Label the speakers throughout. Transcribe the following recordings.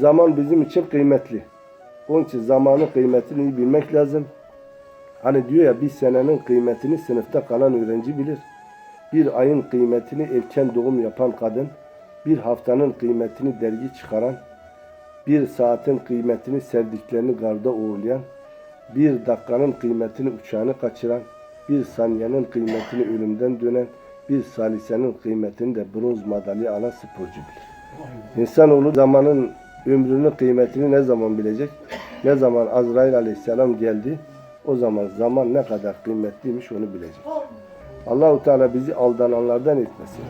Speaker 1: Zaman bizim için kıymetli. Onun için zamanın kıymetini iyi bilmek lazım. Hani diyor ya bir senenin kıymetini sınıfta kalan öğrenci bilir. Bir ayın kıymetini erken doğum yapan kadın, bir haftanın kıymetini dergi çıkaran, bir saatin kıymetini sevdiklerini garda uğurlayan, bir dakikanın kıymetini uçağını kaçıran, bir saniyenin kıymetini ölümden dönen, bir salisenin kıymetini de bronz madalya alan sporcu bilir. İnsanoğlu zamanın ömrünün kıymetini ne zaman bilecek? Ne zaman Azrail aleyhisselam geldi? O zaman zaman ne kadar kıymetliymiş onu bilecek. Allahu Teala bizi aldananlardan etmesin.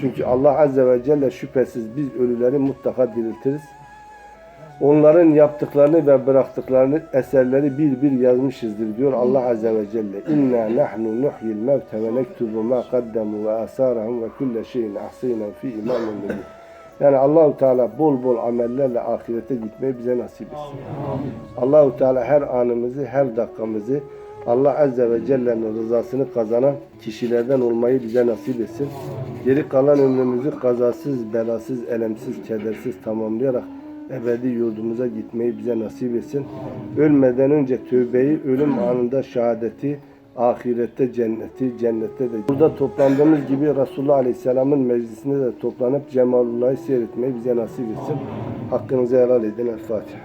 Speaker 1: Çünkü Allah Azze ve Celle şüphesiz biz ölüleri mutlaka diriltiriz. Onların yaptıklarını ve bıraktıklarını eserleri bir bir yazmışızdır diyor Allah Azze ve Celle. İnna nahnu nuhyil mevte ve nektubu ma kaddamu ve asarahum ve kulle şeyin ahsina fi imamin mübin. Yani Allahu Teala bol bol amellerle ahirete gitmeyi bize nasip etsin. Allahu Teala her anımızı, her dakikamızı Allah Azze ve Celle'nin rızasını kazanan kişilerden olmayı bize nasip etsin. Geri kalan ömrümüzü kazasız, belasız, elemsiz, kedersiz tamamlayarak ebedi yurdumuza gitmeyi bize nasip etsin. Ölmeden önce tövbeyi, ölüm anında şehadeti, ahirette cenneti, cennette de. Burada toplandığımız gibi Resulullah Aleyhisselam'ın meclisinde de toplanıp Cemalullah'ı seyretmeyi bize nasip etsin. Hakkınızı helal edin. El Fatiha.